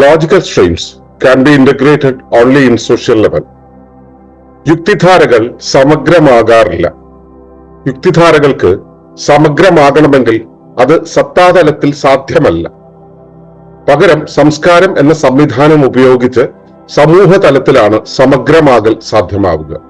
Logical streams can be integrated only in social level. യുക്തിധാരകൾ സമഗ്രമാകാറില്ല. യുക്തിധാരകൾക്ക് സമഗ്രമാകണമെങ്കിൽ അത് സത്താതലത്തിൽ സാധ്യമല്ല. പകരം സംസ്കാരം എന്ന സംവിധാനം ഉപയോഗിച്ച് സമൂഹ തലത്തിലാണ് സമഗ്രമാകൽ സാധ്യമാവുക.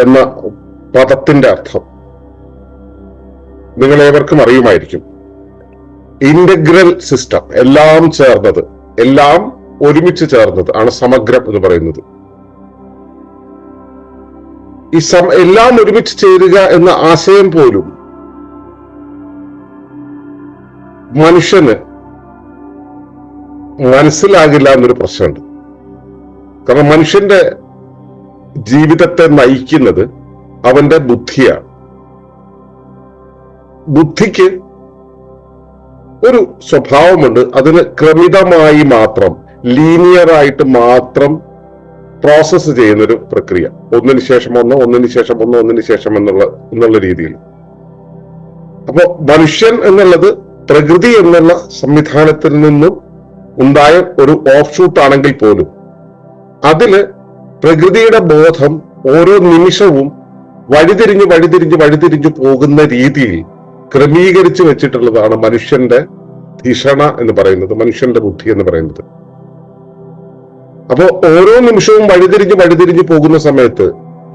എന്ന പദത്തിന്റെ അർത്ഥം നിങ്ങൾ ഏവർക്കും അറിയുമായിരിക്കും. ഇന്റഗ്രൽ സിസ്റ്റം എല്ലാം ചേർന്നത് എല്ലാം ഒരുമിച്ച് ചേർന്നത് ആണ് സമഗ്രം എന്ന് പറയുന്നത്. ഈ സം എല്ലാം ഒരുമിച്ച് ചേരുക എന്ന ആശയം പോലും മനുഷ്യന് മനസ്സിലാകില്ല എന്നൊരു പ്രശ്നമുണ്ട്. കാരണം മനുഷ്യന്റെ ജീവിതത്തെ നയിക്കുന്നത് അവന്റെ ബുദ്ധിയാണ്. ബുദ്ധിക്ക് ഒരു സ്വഭാവമുണ്ട്. അതിന് ക്രമിതമായി മാത്രം ലീനിയറായിട്ട് മാത്രം പ്രോസസ്സ് ചെയ്യുന്ന ഒരു പ്രക്രിയ. ഒന്നിന് ശേഷം ഒന്ന് ഒന്നിന് ശേഷം ഒന്ന് ഒന്നിന് ശേഷം എന്നുള്ള എന്നുള്ള രീതിയിൽ. അപ്പോ മനുഷ്യൻ എന്നുള്ളത് പ്രകൃതി എന്നുള്ള സംവിധാനത്തിൽ നിന്നും ഉണ്ടായ ഒരു ഓഫ് ഷൂട്ട് ആണെങ്കിൽ പോലും അതിൽ പ്രകൃതിയുടെ ബോധം ഓരോ നിമിഷവും വഴിതിരിഞ്ഞ് വഴിതിരിഞ്ഞ് വഴിതിരിഞ്ഞു പോകുന്ന രീതിയിൽ ക്രമീകരിച്ചു വെച്ചിട്ടുള്ളതാണ് മനുഷ്യന്റെ ധിഷണ എന്ന് പറയുന്നത് മനുഷ്യന്റെ ബുദ്ധി എന്ന് പറയുന്നത്. അപ്പോ ഓരോ നിമിഷവും വഴിതിരിഞ്ഞ് വഴിതിരിഞ്ഞ് പോകുന്ന സമയത്ത്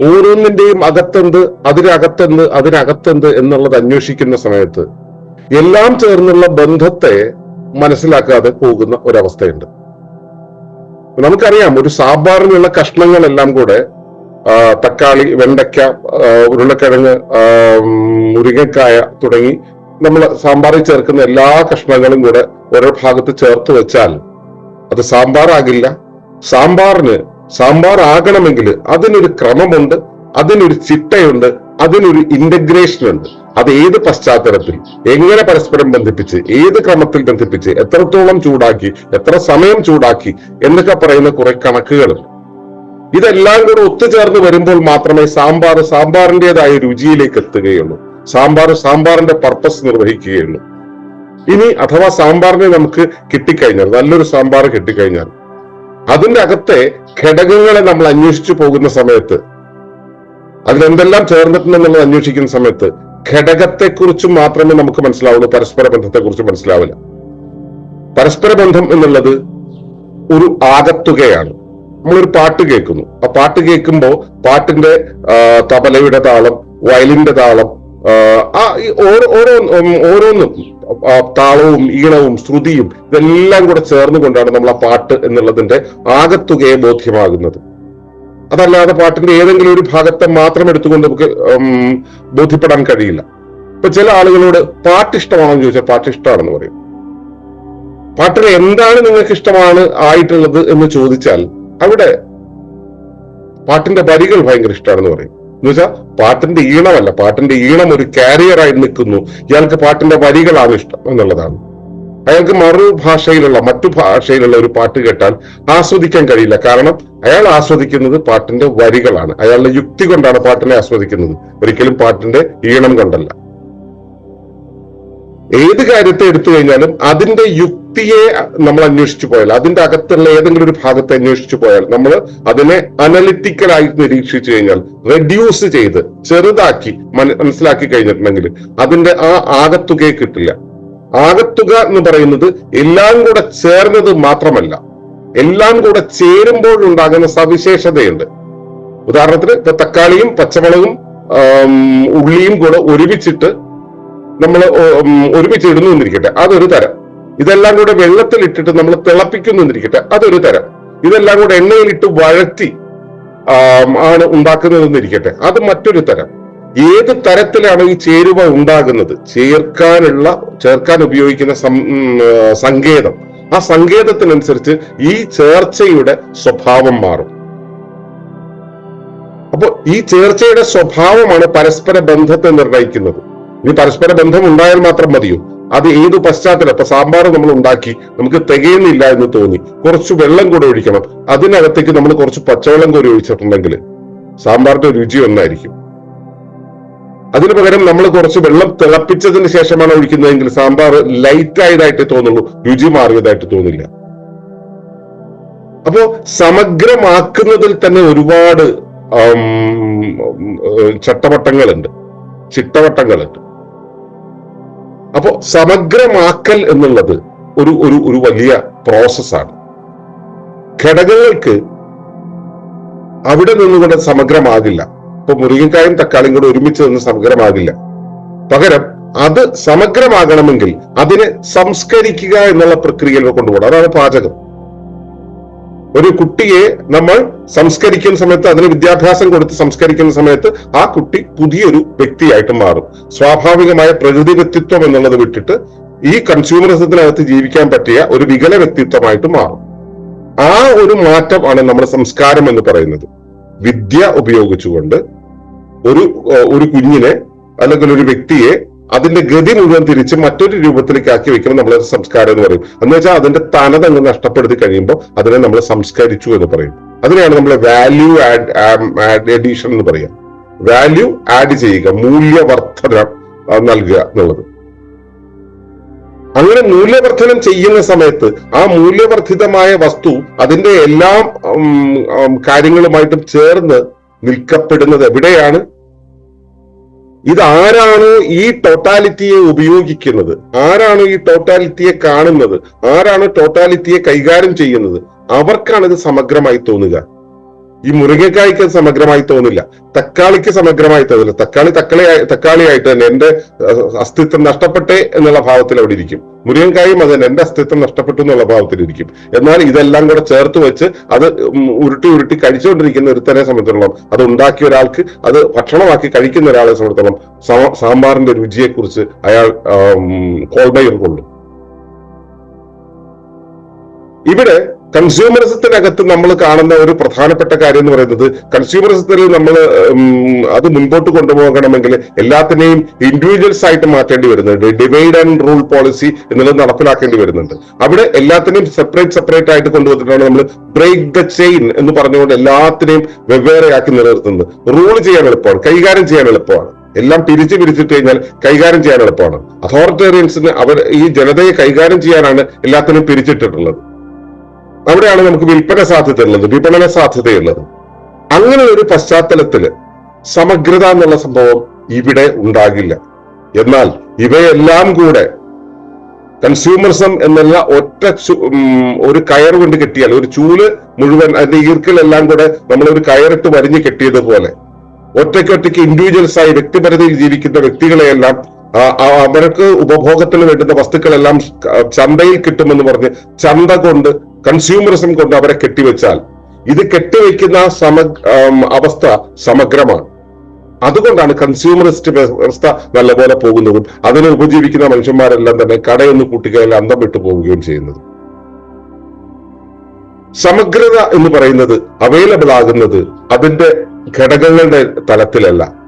ഓരോന്നിന്റെയും അകത്തെന്ത് അതിനകത്തെന്ത് അതിനകത്തെന്ത് എന്നുള്ളത് അന്വേഷിക്കുന്ന സമയത്ത് എല്ലാം ചേർന്നുള്ള ബന്ധത്തെ മനസ്സിലാക്കാതെ പോകുന്ന ഒരവസ്ഥയുണ്ട്. നമുക്കറിയാം ഒരു സാമ്പാറിനുള്ള കഷ്ണങ്ങളെല്ലാം കൂടെ തക്കാളി വെണ്ടയ്ക്ക ഉരുളക്കിഴങ്ങ് മുരിങ്ങക്കായ തുടങ്ങി നമ്മൾ സാമ്പാറിൽ ചേർക്കുന്ന എല്ലാ കഷ്ണങ്ങളും കൂടെ ഓരോ ഭാഗത്ത് ചേർത്ത് വെച്ചാൽ അത് സാമ്പാറാകില്ല. സാമ്പാറിന് സാമ്പാർ ആകണമെങ്കിൽ അതിനൊരു ക്രമമുണ്ട് അതിനൊരു ചിട്ടയുണ്ട് അതിനൊരു ഇന്റഗ്രേഷൻ ഉണ്ട്. അത് ഏത് പശ്ചാത്തലത്തിൽ എങ്ങനെ പരസ്പരം ബന്ധിപ്പിച്ച് ഏത് ക്രമത്തിൽ ബന്ധിപ്പിച്ച് എത്രത്തോളം ചൂടാക്കി എത്ര സമയം ചൂടാക്കി എന്നൊക്കെ പറയുന്ന കുറെ കണക്കുകൾ. ഇതെല്ലാം കൂടെ ഒത്തുചേർന്ന് വരുമ്പോൾ മാത്രമേ സാമ്പാർ സാമ്പാറിന്റെതായ രുചിയിലേക്ക് എത്തുകയുള്ളൂ. സാമ്പാർ സാമ്പാറിന്റെ പർപ്പസ് നിർവഹിക്കുകയുള്ളൂ. ഇനി അഥവാ സാമ്പാറിനെ നമുക്ക് കിട്ടിക്കഴിഞ്ഞാൽ നല്ലൊരു സാമ്പാർ കിട്ടിക്കഴിഞ്ഞാൽ അതിന്റെ അകത്തെ ഘടകങ്ങളെ നമ്മൾ അന്വേഷിച്ചു പോകുന്ന സമയത്ത് അതിലെന്തെല്ലാം ചേർന്നിട്ടുണ്ടെന്നുള്ളത് അന്വേഷിക്കുന്ന സമയത്ത് ഘടകത്തെക്കുറിച്ച് മാത്രമേ നമുക്ക് മനസ്സിലാവുള്ളൂ പരസ്പര ബന്ധത്തെക്കുറിച്ച് മനസ്സിലാവില്ല. പരസ്പര ബന്ധം എന്നുള്ളത് ഒരു ആകത്തുകയാണ്. നമ്മളൊരു പാട്ട് കേൾക്കുന്നു. ആ പാട്ട് കേൾക്കുമ്പോൾ പാട്ടിന്റെ തബലയുടെ താളം വയലിന്റെ താളം ആ, ഓരോ ഓരോന്നും താളവും ഈണവും ശ്രുതിയും ഇതെല്ലാം കൂടെ ചേർന്നുകൊണ്ടാണ് നമ്മൾ ആ പാട്ട് എന്നുള്ളതിന്റെ ആകത്തുകയെ ബോധ്യമാകുന്നത്. അതല്ലാതെ പാട്ടിന്റെ ഏതെങ്കിലും ഒരു ഭാഗത്തെ മാത്രം എടുത്തുകൊണ്ട് നമുക്ക് ബോധ്യപ്പെടാൻ കഴിയില്ല. ഇപ്പൊ ചില ആളുകളോട് പാട്ട് ഇഷ്ടമാണോ എന്ന് ചോദിച്ചാൽ പാട്ട് ഇഷ്ടമാണെന്ന് പറയും. പാട്ടിൽ എന്താണ് നിങ്ങൾക്ക് ഇഷ്ടമാണ് ആയിട്ടുള്ളത് എന്ന് ചോദിച്ചാൽ അവിടെ പാട്ടിന്റെ വരികൾ ഭയങ്കര ഇഷ്ടമാണെന്ന് പറയും. എന്ന് വെച്ചാൽ പാട്ടിന്റെ ഈണമല്ല പാട്ടിന്റെ ഈണം ഒരു കാരിയറായി നിൽക്കുന്നു. ഇയാൾക്ക് പാട്ടിന്റെ വരികളാണ് ഇഷ്ടം എന്നുള്ളതാണ്. അയാൾക്ക് മറു ഭാഷയിലുള്ള മറ്റു ഭാഷയിലുള്ള ഒരു പാട്ട് കേട്ടാൽ ആസ്വദിക്കാൻ കഴിയില്ല. കാരണം അയാൾ ആസ്വദിക്കുന്നത് പാട്ടിന്റെ വരികളാണ്. അയാളുടെ യുക്തി കൊണ്ടാണ് പാട്ടിനെ ആസ്വദിക്കുന്നത്. ഒരിക്കലും പാട്ടിന്റെ ഈണം കൊണ്ടല്ല. ഏത് കാര്യത്തെ എടുത്തു കഴിഞ്ഞാലും അതിന്റെ യുക്തിയെ നമ്മൾ അന്വേഷിച്ചു പോയാൽ അതിന്റെ അകത്തുള്ള ഏതെങ്കിലും ഒരു ഭാഗത്തെ അന്വേഷിച്ചു പോയാൽ നമ്മൾ അതിനെ അനലിറ്റിക്കലായി നിരീക്ഷിച്ചു കഴിഞ്ഞാൽ റെഡ്യൂസ് ചെയ്ത് ചെറുതാക്കി മനസ്സിലാക്കി കഴിഞ്ഞിട്ടുണ്ടെങ്കിൽ അതിന്റെ ആ ആകത്തുകയെ കിട്ടില്ല. ആകത്തുക എന്ന് പറയുന്നത് എല്ലാം കൂടെ ചേർന്നത് മാത്രമല്ല. എല്ലാം കൂടെ ചേരുമ്പോഴുണ്ടാകുന്ന സവിശേഷതയുണ്ട്. ഉദാഹരണത്തിന് ഇപ്പൊ തക്കാളിയും പച്ചമുളകും ഉള്ളിയും കൂടെ ഒരുമിച്ചിട്ട് നമ്മൾ ഒരുമിച്ച് ഇടുന്നു എന്നിരിക്കട്ടെ. അതൊരു തരം. ഇതെല്ലാം കൂടെ വെള്ളത്തിൽ ഇട്ടിട്ട് നമ്മൾ തിളപ്പിക്കുന്നു എന്നിരിക്കട്ടെ. അതൊരു തരം. ഇതെല്ലാം കൂടെ എണ്ണയിലിട്ട് വഴറ്റി ആണ് ഉണ്ടാക്കുന്നതെന്നിരിക്കട്ടെ. അത് മറ്റൊരു തരം. ഏത് തരത്തിലാണ് ഈ ചേരുവ ഉണ്ടാകുന്നത്? ചേർക്കാനുള്ള ചേർക്കാൻ ഉപയോഗിക്കുന്ന സങ്കേതം. ആ സങ്കേതത്തിനനുസരിച്ച് ഈ ചേർച്ചയുടെ സ്വഭാവം മാറും. അപ്പോൾ ഈ ചേർച്ചയുടെ സ്വഭാവമാണ് പരസ്പര ബന്ധത്തെ നിർണയിക്കുന്നത് ഇനി പരസ്പര ബന്ധം ഉണ്ടായാൽ മാത്രം മതിയോ? അത് ഏത് പശ്ചാത്തലം? ഇപ്പൊ സാമ്പാർ നമ്മൾ ഉണ്ടാക്കി നമുക്ക് തികയുന്നില്ല എന്ന് തോന്നി. കുറച്ച് വെള്ളം കൂടെ ഒഴിക്കണം. അതിനകത്തേക്ക് നമ്മൾ കുറച്ച് പച്ചവെള്ളം കൂടി ഒഴിച്ചിട്ടുണ്ടെങ്കിൽ സാമ്പാറിന്റെ രുചി ഒന്നായിരിക്കും. അതിനു പകരം നമ്മൾ കുറച്ച് വെള്ളം തിളപ്പിച്ചതിന് ശേഷമാണ് ഒഴിക്കുന്നതെങ്കിൽ സാമ്പാർ ലൈറ്റ് ആയതായിട്ട് തോന്നുള്ളൂ രുചി മാറിയതായിട്ട് തോന്നില്ല. അപ്പോ സമഗ്രമാക്കുന്നതിൽ തന്നെ ഒരുപാട് ചട്ടവട്ടങ്ങളുണ്ട്. ചിട്ടവട്ടങ്ങളുണ്ട്. അപ്പോ സമഗ്രമാക്കൽ എന്നുള്ളത് ഒരു ഒരു ഒരു വലിയ പ്രോസസ്സാണ് ഘടകങ്ങൾക്ക് അവിടെ നിന്നുകൊണ്ട് സമഗ്രമാകില്ല. ഇപ്പൊ മുരിങ്ങക്കായും തക്കാളിയും കൂടെ ഒരുമിച്ച് നിന്ന് സമഗ്രമാകില്ല. പകരം അത് സമഗ്രമാകണമെങ്കിൽ അതിനെ സംസ്കരിക്കുക എന്നുള്ള പ്രക്രിയയിൽ കൊണ്ടുപോകണം അതാണ് പാചകം. ഒരു കുട്ടിയെ നമ്മൾ സംസ്കരിക്കുന്ന സമയത്ത് അതിന് വിദ്യാഭ്യാസം കൊടുത്ത് സംസ്കരിക്കുന്ന സമയത്ത് ആ കുട്ടി പുതിയൊരു വ്യക്തിയായിട്ട് മാറും. സ്വാഭാവികമായ പ്രകൃതി വ്യക്തിത്വം എന്നുള്ളത് വിട്ടിട്ട് ഈ കൺസ്യൂമറിസത്തിനകത്ത് ജീവിക്കാൻ പറ്റിയ ഒരു വികല വ്യക്തിത്വമായിട്ട് മാറും. ആ ഒരു മാറ്റമാണ് നമ്മുടെ സംസ്കാരം എന്ന് പറയുന്നത്. വിദ്യ ഉപയോഗിച്ചുകൊണ്ട് ഒരു ഒരു കുഞ്ഞിനെ അല്ലെങ്കിൽ ഒരു വ്യക്തിയെ അതിന്റെ ഗതി മുഴുവൻ തിരിച്ച് മറ്റൊരു രൂപത്തിലേക്ക് ആക്കി വെക്കുമ്പോൾ നമ്മൾ സംസ്കാരം എന്ന് പറയും. എന്ന് വെച്ചാൽ അതിന്റെ തനതങ്ങ് നഷ്ടപ്പെടുത്തി കഴിയുമ്പോൾ അതിനെ നമ്മൾ സംസ്കരിച്ചു എന്ന് പറയും. അതിനെയാണ് നമ്മൾ വാല്യൂ ആഡ് എഡീഷൻ എന്ന് പറയുക വാല്യൂ ആഡ് ചെയ്യുക മൂല്യവർദ്ധന നൽകുക എന്നുള്ളത്. അങ്ങനെ മൂല്യവർദ്ധനം ചെയ്യുന്ന സമയത്ത് ആ മൂല്യവർദ്ധിതമായ വസ്തു അതിന്റെ എല്ലാ കാര്യങ്ങളുമായിട്ടും ചേർന്ന് നിൽക്കപ്പെടുന്നത് എവിടെയാണ്? ഇതാരാണ് ഈ ടോട്ടാലിറ്റിയെ ഉപയോഗിക്കുന്നത്? ആരാണ് ഈ ടോട്ടാലിറ്റിയെ കാണുന്നത്? ആരാണ് ടോട്ടാലിറ്റിയെ കൈകാര്യം ചെയ്യുന്നത്? അവർക്കാണ് ഇത് സമഗ്രമായി തോന്നുക. ഈ മുരിങ്ങക്കായ്ക്ക് സമഗ്രമായി തോന്നില്ല. തക്കാളിക്ക് സമഗ്രമായി തോന്നില്ല. തക്കാളി തക്കാളി തക്കാളിയായിട്ട് തന്നെ എന്റെ അസ്തിത്വം നഷ്ടപ്പെട്ടെ എന്നുള്ള ഭാവത്തിൽ അവിടെ ഇരിക്കും. മുരിങ്ങക്കായും അത് തന്നെ എന്റെ അസ്തിത്വം നഷ്ടപ്പെട്ടു എന്നുള്ള ഭാവത്തിൽ ഇരിക്കും. എന്നാൽ ഇതെല്ലാം കൂടെ ചേർത്ത് വെച്ച് അത് ഉരുട്ടി ഉരുട്ടി കഴിച്ചുകൊണ്ടിരിക്കുന്ന ഒരുത്തനെ സംബന്ധിച്ചിടത്തോളം അത് ഉണ്ടാക്കിയ ഒരാൾക്ക് അത് ഭക്ഷണമാക്കി കഴിക്കുന്ന ഒരാളെ സംബന്ധിച്ചിടത്തോളം സാമ്പാറിന്റെ രുചിയെക്കുറിച്ച് അയാൾ കോൾബൈർ കൊള്ളും. ഇവിടെ കൺസ്യൂമറിസത്തിനകത്ത് നമ്മൾ കാണുന്ന ഒരു പ്രധാനപ്പെട്ട കാര്യം എന്ന് പറയുന്നത് കൺസ്യൂമറിസത്തിൽ നമ്മൾ അത് മുൻപോട്ട് കൊണ്ടുപോകണമെങ്കിൽ എല്ലാത്തിനെയും ഇൻഡിവിജ്വൽസ് ആയിട്ട് മാറ്റേണ്ടി വരുന്നുണ്ട്. ഡിവൈഡ് ആൻഡ് റൂൾ പോളിസി എന്നുള്ളത് നടപ്പിലാക്കേണ്ടി വരുന്നുണ്ട്. അവിടെ എല്ലാത്തിനെയും സെപ്പറേറ്റ് സെപ്പറേറ്റ് ആയിട്ട് കൊണ്ടുവന്നിട്ടാണ് നമ്മൾ ബ്രേക്ക് ദ ചെയിൻ എന്ന് പറഞ്ഞുകൊണ്ട് എല്ലാത്തിനെയും വെവ്വേറെയാക്കി നിലനിർത്തുന്നത്. റൂൾ ചെയ്യാൻ എളുപ്പമാണ്. കൈകാര്യം ചെയ്യാൻ എളുപ്പമാണ്. എല്ലാം പിരിച്ചു പിരിച്ചിട്ട് കഴിഞ്ഞാൽ കൈകാര്യം ചെയ്യാൻ എളുപ്പമാണ്. അതോറിറ്റേറിയൻസിന് അവർ ഈ ജനതയെ കൈകാര്യം ചെയ്യാനാണ് എല്ലാത്തിനും പിരിച്ചിട്ടിട്ടുള്ളത്. അവിടെയാണ് നമുക്ക് വിൽപ്പന സാധ്യതയുള്ളത് വിപണന സാധ്യതയുള്ളത്. അങ്ങനെ ഒരു പശ്ചാത്തലത്തിൽ സമഗ്രത എന്നുള്ള സംഭവം ഇവിടെ ഉണ്ടാകില്ല. എന്നാൽ ഇവയെല്ലാം കൂടെ കൺസ്യൂമറിസം എന്നുള്ള ഒറ്റ ഒരു കയർ കൊണ്ട് കെട്ടിയാൽ ഒരു ചൂൽ മുഴുവൻ അതിന്റെ ഈർക്കിലെല്ലാം കൂടെ നമ്മൾ ഒരു കയറിട്ട് വരിഞ്ഞു കെട്ടിയതുപോലെ ഒറ്റയ്ക്കൊറ്റയ്ക്ക് ഇൻഡിവിജ്വൽസ് ആയി വ്യക്തിപരതയിൽ ജീവിക്കുന്ന വ്യക്തികളെയെല്ലാം അവർക്ക് ഉപഭോഗത്തിന് വേണ്ടുന്ന വസ്തുക്കളെല്ലാം ചന്തയിൽ കിട്ടുമെന്ന് പറഞ്ഞ് ചന്ത കൊണ്ട് കൺസ്യൂമറിസം കൊണ്ട് അവരെ കെട്ടിവെച്ചാൽ ഇത് കെട്ടിവെക്കുന്ന സമ അവസ്ഥ സമഗ്രമാണ്. അതുകൊണ്ടാണ് കൺസ്യൂമറിസ്റ്റ് വ്യവസ്ഥ നല്ലപോലെ പോകുന്നതും. അതിനെ ഉപജീവിക്കുന്ന മനുഷ്യന്മാരെല്ലാം തന്നെ കടയൊന്ന് കൂട്ടുകയല്ല അന്തം വിട്ടു പോവുകയും ചെയ്യുന്നത്. സമഗ്രത എന്ന് പറയുന്നത് അവൈലബിൾ ആകുന്നത് അതിന്റെ ഘടകങ്ങളുടെ തലത്തിലല്ല.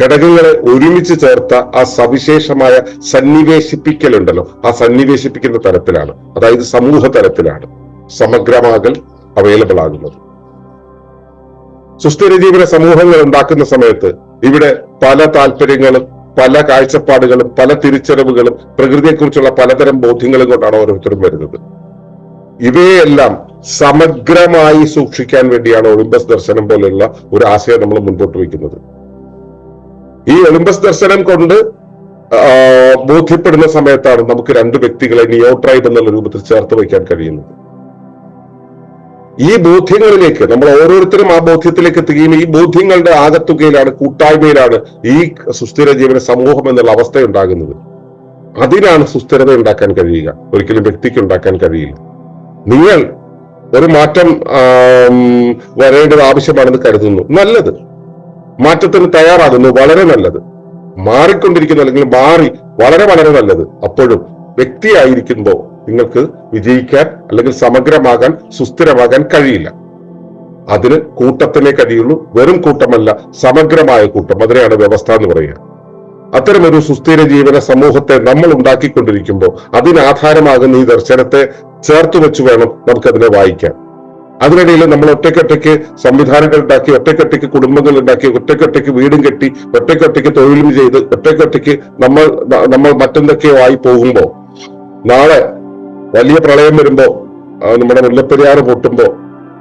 ഘടകങ്ങളെ ഒരുമിച്ച് ചേർത്ത ആ സവിശേഷമായ സന്നിവേശിപ്പിക്കലുണ്ടല്ലോ. ആ സന്നിവേശിപ്പിക്കുന്ന തരത്തിലാണ്. അതായത് സമൂഹ തലത്തിലാണ് സമഗ്രമാകൽ അവൈലബിൾ ആകുന്നത്. സുസ്ഥിര ജീവന സമൂഹങ്ങൾ ഉണ്ടാക്കുന്ന സമയത്ത് ഇവിടെ പല താല്പര്യങ്ങളും പല കാഴ്ചപ്പാടുകളും പല തിരിച്ചറിവുകളും പ്രകൃതിയെക്കുറിച്ചുള്ള പലതരം ബോധ്യങ്ങളും കൊണ്ടാണ് ഓരോരുത്തരും വരുന്നത്. ഇവയെല്ലാം സമഗ്രമായി സൂക്ഷിക്കാൻ വേണ്ടിയാണ് ഒളിമ്പസ് ദർശനം പോലെയുള്ള ഒരു ആശയം നമ്മൾ മുൻപോട്ട് വയ്ക്കുന്നത്. ഈ ഒളിമ്പസ് ദർശനം കൊണ്ട് ബോധ്യപ്പെടുന്ന സമയത്താണ് നമുക്ക് രണ്ട് വ്യക്തികളെ നിയോട്രൈഡ് എന്നുള്ള രൂപത്തിൽ ചേർത്ത് വയ്ക്കാൻ കഴിയുന്നത്. ഈ ബോധ്യങ്ങളിലേക്ക് നമ്മൾ ഓരോരുത്തരും ആ ബോധ്യത്തിലേക്ക് എത്തുകയും ഈ ബോധ്യങ്ങളുടെ ആകത്തുകയിലാണ് കൂട്ടായ്മയിലാണ് ഈ സുസ്ഥിര ജീവന സമൂഹം എന്നുള്ള അവസ്ഥ ഉണ്ടാകുന്നത് അതിനാണ് സുസ്ഥിരത ഉണ്ടാക്കാൻ കഴിയുക. ഒരിക്കലും വ്യക്തിക്ക് ഉണ്ടാക്കാൻ കഴിയില്ല. നിങ്ങൾ ഒരു മാറ്റം വരേണ്ടത് ആവശ്യമാണെന്ന് കരുതുന്നു. നല്ലത്. മാറ്റത്തിന് തയ്യാറാകുന്നു വളരെ നല്ലത്. മാറിക്കൊണ്ടിരിക്കുന്നു അല്ലെങ്കിൽ മാറി വളരെ വളരെ നല്ലത്. അപ്പോഴും വ്യക്തിയായിരിക്കുമ്പോൾ നിങ്ങൾക്ക് വിജയിക്കാൻ അല്ലെങ്കിൽ സമഗ്രമാകാൻ സുസ്ഥിരമാകാൻ കഴിയില്ല. അതിന് കൂട്ടത്തിനെ കഴിയുള്ളൂ. വെറും കൂട്ടമല്ല സമഗ്രമായ കൂട്ടം. അതിനെയാണ് വ്യവസ്ഥ എന്ന് പറയുക. അത്തരമൊരു സുസ്ഥിര ജീവന സമൂഹത്തെ നമ്മൾ ഉണ്ടാക്കിക്കൊണ്ടിരിക്കുമ്പോൾ അതിനാധാരമാകുന്ന ഈ ദർശനത്തെ ചേർത്ത് വെച്ച് വേണം നമുക്കതിനെ വായിക്കാൻ. അതിനിടയിൽ നമ്മൾ ഒറ്റക്കൊറ്റയ്ക്ക് സംവിധാനങ്ങൾ ഉണ്ടാക്കി ഒറ്റക്കൊറ്റയ്ക്ക് കുടുംബങ്ങൾ ഉണ്ടാക്കി ഒറ്റക്കൊറ്റയ്ക്ക് വീടും കെട്ടി ഒറ്റക്കൊറ്റയ്ക്ക് തൊഴിലും ചെയ്ത് ഒറ്റക്കൊറ്റയ്ക്ക് നമ്മൾ നമ്മൾ മറ്റെന്തൊക്കെയോ ആയി പോകുമ്പോ നാളെ വലിയ പ്രളയം വരുമ്പോൾ നമ്മുടെ മുല്ലപ്പെരിയാറ് പൊട്ടുമ്പോ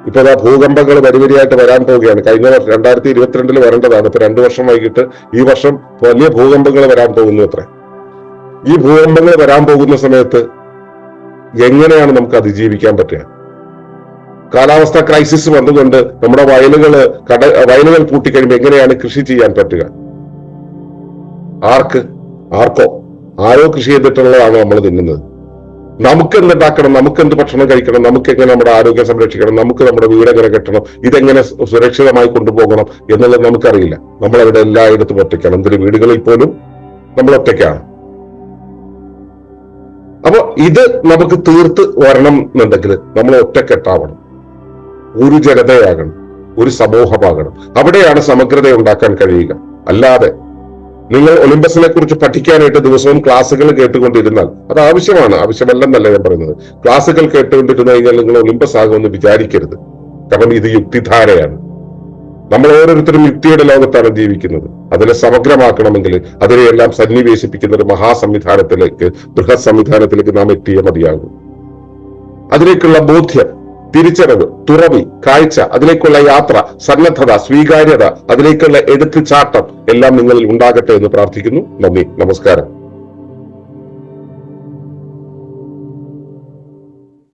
ഇപ്പൊ ആ ഭൂകമ്പങ്ങൾ വരിവരിയായിട്ട് വരാൻ പോവുകയാണ്. കഴിഞ്ഞ വർഷം രണ്ടായിരത്തി ഇരുപത്തിരണ്ടിൽ വരേണ്ടതാണ്. ഇപ്പൊ രണ്ടു വർഷം വൈകിട്ട് ഈ വർഷം വലിയ ഭൂകമ്പങ്ങൾ വരാൻ പോകുന്നു അത്ര. ഈ ഭൂകമ്പങ്ങൾ വരാൻ പോകുന്ന സമയത്ത് എങ്ങനെയാണ് നമുക്ക് അതിജീവിക്കാൻ പറ്റുക? കാലാവസ്ഥ ക്രൈസിസ് വന്നുകൊണ്ട് നമ്മുടെ വയലുകൾ കട വയലുകൾ പൂട്ടിക്കഴിയുമ്പോൾ എങ്ങനെയാണ് കൃഷി ചെയ്യാൻ പറ്റുക? ആർക്ക്? ആർക്കോ? ആരോ കൃഷി ചെയ്തിട്ടുള്ളതാണ് നമ്മൾ തിന്നുന്നത്? നമുക്ക് എന്തുണ്ടാക്കണം? നമുക്ക് എന്ത് ഭക്ഷണം കഴിക്കണം? നമുക്ക് എങ്ങനെ നമ്മുടെ ആരോഗ്യം സംരക്ഷിക്കണം? നമുക്ക് നമ്മുടെ വീട് എങ്ങനെ കെട്ടണം? ഇതെങ്ങനെ സുരക്ഷിതമായി കൊണ്ടുപോകണം എന്നുള്ളത് നമുക്കറിയില്ല. നമ്മൾ അവിടെ എല്ലായിടത്തും ഒറ്റയ്ക്കാണ്. എന്തൊരു വീടുകളിൽ പോലും നമ്മൾ ഒറ്റയ്ക്കാണ്. അപ്പൊ ഇത് നമുക്ക് തീർത്ത് വരണം എന്നുണ്ടെങ്കിൽ നമ്മൾ ഒറ്റക്കെട്ടാവണം. ഒരു ജനതയാകണം ഒരു സമൂഹമാകണം. അവിടെയാണ് സമഗ്രത ഉണ്ടാക്കാൻ കഴിയുക. അല്ലാതെ നിങ്ങൾ ഒളിമ്പസിനെ കുറിച്ച് പഠിക്കാനായിട്ട് ദിവസവും ക്ലാസ്സുകൾ കേട്ടുകൊണ്ടിരുന്നാൽ അത് ആവശ്യമാണ്. ആവശ്യമല്ലെന്നല്ല ഞാൻ പറയുന്നത്. ക്ലാസ്സുകൾ കേട്ടുകൊണ്ടിരുന്നു കഴിഞ്ഞാൽ നിങ്ങൾ ഒളിമ്പസ് ആകുമെന്ന് വിചാരിക്കരുത്. കാരണം ഇത് യുക്തിധാരയാണ്. നമ്മൾ ഓരോരുത്തരും യുക്തിയുടെ ലോകത്താണ് ജീവിക്കുന്നത്. അതിനെ സമഗ്രമാക്കണമെങ്കിൽ അതിനെയെല്ലാം സന്നിവേശിപ്പിക്കുന്ന ഒരു മഹാസംവിധാനത്തിലേക്ക് ബൃഹത് സംവിധാനത്തിലേക്ക് നാം എത്തിയേ മതിയാകും. അതിലേക്കുള്ള ബോധ്യം തിരിച്ചറിവ് തുറവി കാഴ്ച അതിലേക്കുള്ള യാത്ര സന്നദ്ധത സ്വീകാര്യത അതിലേക്കുള്ള എടുത്തുചാട്ടം എല്ലാം നിങ്ങളിൽ ഉണ്ടാകട്ടെ എന്ന് പ്രാർത്ഥിക്കുന്നു. നന്ദി. നമസ്കാരം.